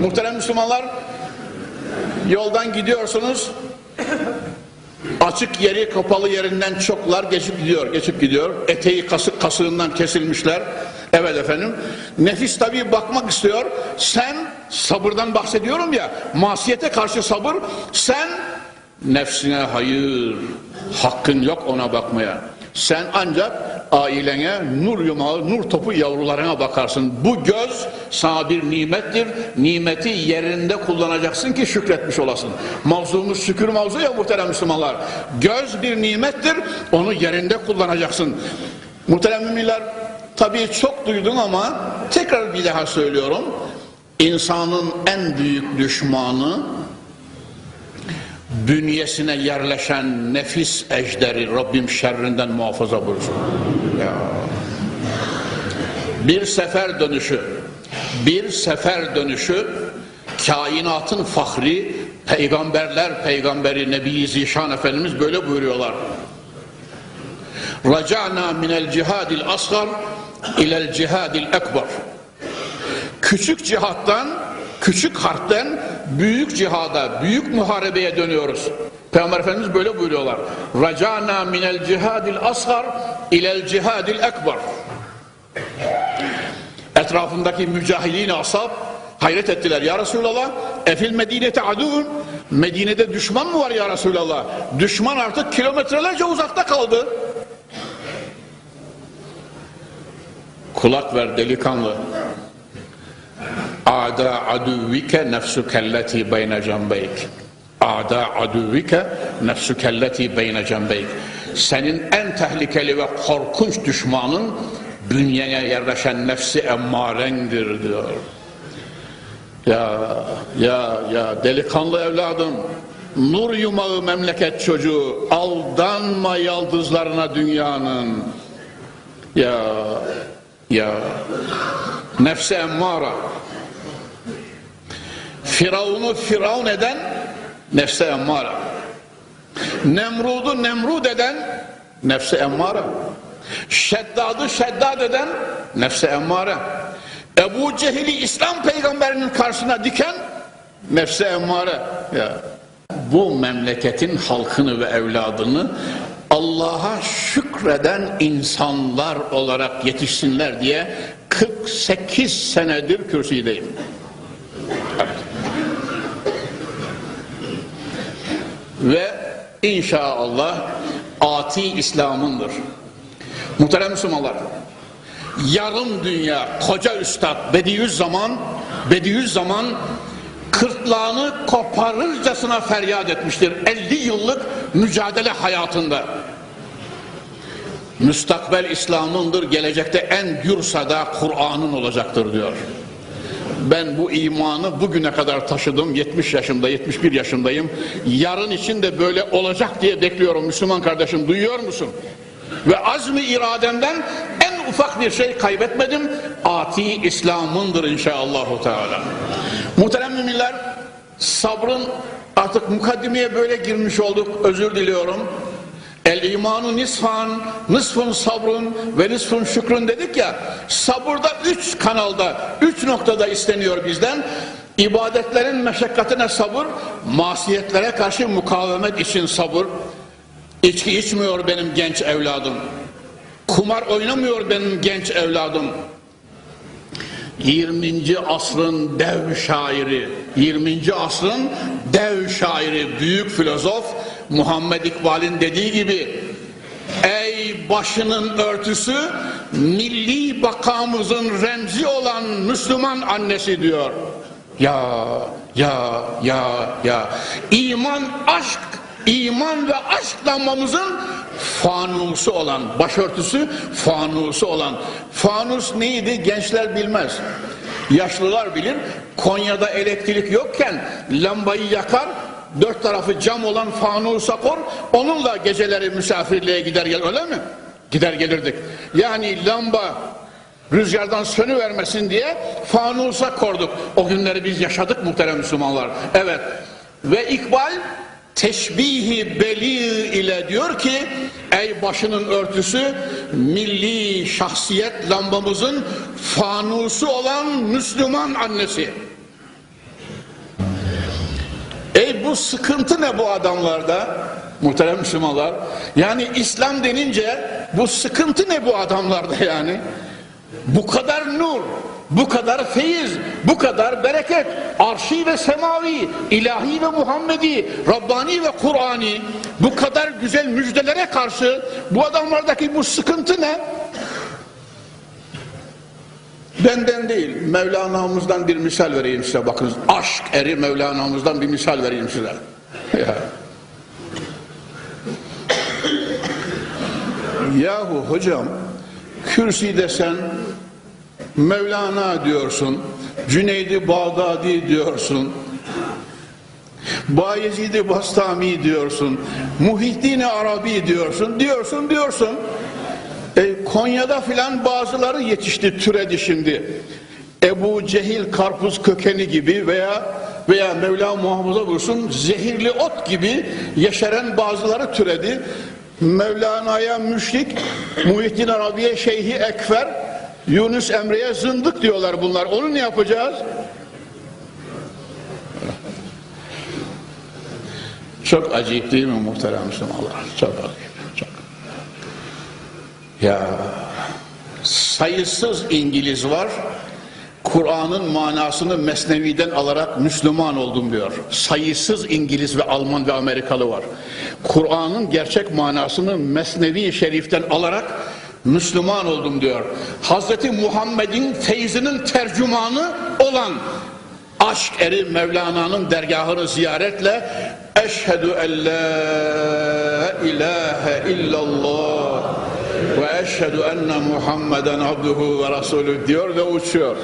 Muhterem Müslümanlar, yoldan gidiyorsunuz, açık yeri kapalı yerinden çoklar geçip gidiyor, geçip gidiyor. Eteği kasık kasığından kesilmişler. Evet efendim. Nefis tabii bakmak istiyor. Sen sabırdan bahsediyorum ya. Masiyete karşı sabır. Sen nefsine hayır. Hakkın yok ona bakmaya. Sen ancak ailene nur yumağı, nur topu yavrularına bakarsın. Bu göz sana bir nimettir. Nimeti yerinde kullanacaksın ki şükretmiş olasın. Mavzumuz şükür mavzu ya muhterem Müslümanlar. Göz bir nimettir. Onu yerinde kullanacaksın. Muhterem müminler tabii çok duydum ama tekrar bir daha söylüyorum. İnsanın en büyük düşmanı bünyesine yerleşen nefis ejderi Rabbim şerrinden muhafaza buyursun. Ya. Bir sefer dönüşü, bir sefer dönüşü kainatın fahri peygamberler peygamberi Nebi Zişan Efendimiz böyle buyuruyorlar. Raca'na minel cihadil asgar ilel cihadil ekber. Küçük cihattan, küçük harpten büyük cihada, büyük muharebeye dönüyoruz. Peygamber Efendimiz böyle buyuruyorlar. Racana minel cihadil asgar ilel cihadil ekber. Etrafındaki mücahidin ashab hayret ettiler. Ya Resulallah efil medinete adun Medine'de düşman mı var ya Resulallah? Düşman artık kilometrelerce uzakta kaldı. Kulak ver delikanlı. Ada aduvike nefsukelleti beyne cambeyk. Ada aduvike nefsukelleti beyne cambeyk. Senin en tehlikeli ve korkunç düşmanın bünyene yerleşen nefsi emmarendir diyor. Ya ya ya delikanlı evladım nur yumağı memleket çocuğu aldanma yaldızlarına dünyanın ya ya nefsi emmara Firavun'u firavun eden nefse emmara. Nemrud'u nemrud eden nefse emmara. Şeddad'ı şeddad eden nefse emmara. Ebu Cehil'i İslam peygamberinin karşısına diken nefse emmara. Ya. Bu memleketin halkını ve evladını Allah'a şükreden insanlar olarak yetişsinler diye 48 senedir kürsüdeyim. Ve inşallah ati İslam'ındır. Muhterem Müslümanlar, yarım dünya koca üstad Bediüzzaman, Bediüzzaman kırtlağını koparırcasına feryat etmiştir. 50 yıllık mücadele hayatında. Müstakbel İslam'ındır, gelecekte en gürsada Kur'an'ın olacaktır diyor. Ben bu imanı bugüne kadar taşıdım. 70 yaşında, 71 yaşındayım. Yarın için de böyle olacak diye bekliyorum Müslüman kardeşim. Duyuyor musun? Ve azmi irademden en ufak bir şey kaybetmedim. Ati İslam'ındır inşallahü teala. Muhterem müminler, sabrın artık mukaddimeye böyle girmiş olduk. Özür diliyorum. El imanu nisfan, nisfun sabrun ve nisfun şükrün dedik ya. Sabırda üç kanalda, üç noktada isteniyor bizden. İbadetlerin meşakkatine sabır, masiyetlere karşı mukavemet için sabır. İçki içmiyor benim genç evladım. Kumar oynamıyor benim genç evladım. 20. asrın dev şairi, 20. asrın dev şairi, büyük filozof Muhammed İkbal'in dediği gibi Ey başının örtüsü milli bakamızın remzi olan Müslüman annesi diyor. Ya ya ya ya. İman aşk iman ve aşk damlamızın fanusu olan başörtüsü fanusu olan. Fanus neydi? Gençler bilmez. Yaşlılar bilir. Konya'da elektrik yokken lambayı yakar dört tarafı cam olan fanusa kor onunla geceleri misafirliğe gider gel öyle mi? Gider gelirdik. Yani lamba rüzgardan sönü vermesin diye fanusa korduk o günleri biz yaşadık muhterem Müslümanlar. Evet. Ve İkbal teşbihi beli ile diyor ki ey başının örtüsü milli şahsiyet lambamızın fanusu olan Müslüman annesi bu sıkıntı ne bu adamlarda? Muhterem Müslümanlar. Yani İslam denince bu sıkıntı ne bu adamlarda yani? Bu kadar nur, bu kadar feyiz, bu kadar bereket, arşi ve semavi, ilahi ve Muhammedi, Rabbani ve Kur'ani, bu kadar güzel müjdelere karşı bu adamlardaki bu sıkıntı ne? Benden değil, Mevlana'mızdan bir misal vereyim size bakınız. Aşk eri Mevlana'mızdan bir misal vereyim size. Ya. Yahu hocam, kürsi desen Mevlana diyorsun, Cüneydi Bağdadi diyorsun, Bayezid-i Bastami diyorsun, Muhittin Arabi diyorsun, diyorsun, diyorsun. E, Konya'da filan bazıları yetişti, türedi şimdi. Ebu Cehil karpuz kökeni gibi veya veya Mevla muhafaza buyursun zehirli ot gibi yeşeren bazıları türedi. Mevlana'ya müşrik, Muhittin Arabi'ye Şeyhi Ekber, Yunus Emre'ye zındık diyorlar bunlar. Onu ne yapacağız? Çok acayip değil mi muhterem Müslümanlar? Çok acayip. Ya sayısız İngiliz var. Kur'an'ın manasını Mesnevi'den alarak Müslüman oldum diyor. Sayısız İngiliz ve Alman ve Amerikalı var. Kur'an'ın gerçek manasını Mesnevi Şerif'ten alarak Müslüman oldum diyor. Hazreti Muhammed'in feyzinin tercümanı olan aşk eri Mevlana'nın dergahını ziyaretle eşhedü en la ilahe illallah ve eşhedü enne Muhammeden abduhu ve rasulü diyor ve uçuyor.